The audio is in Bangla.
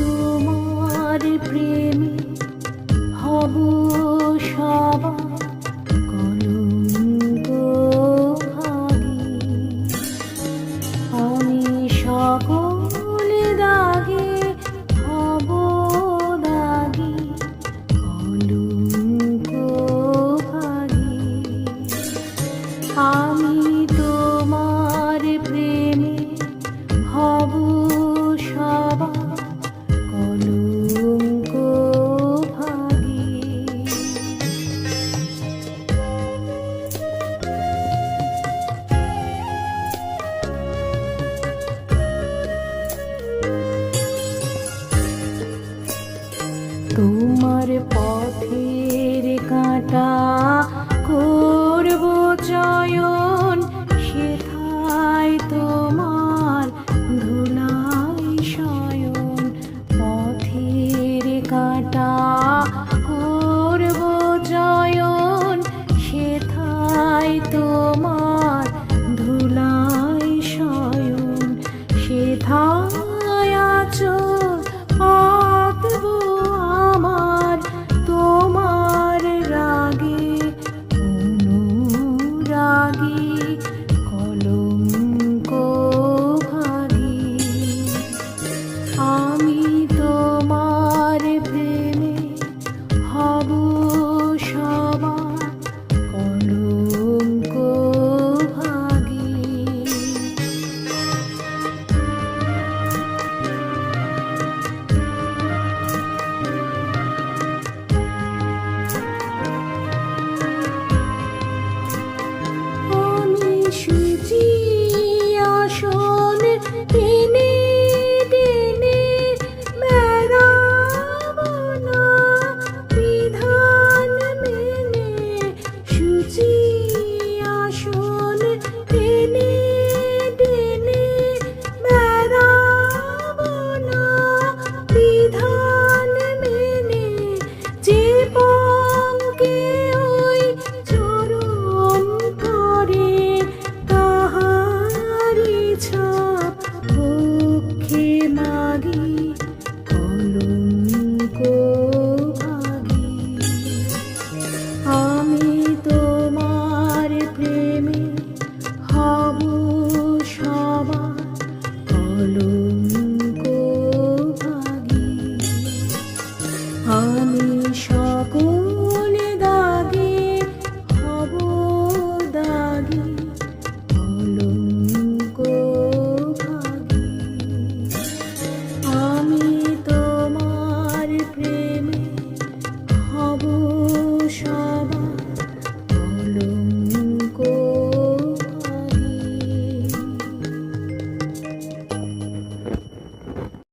তোমার প্রেমে হব সবার। তোমার পথের কাঁটা লাগে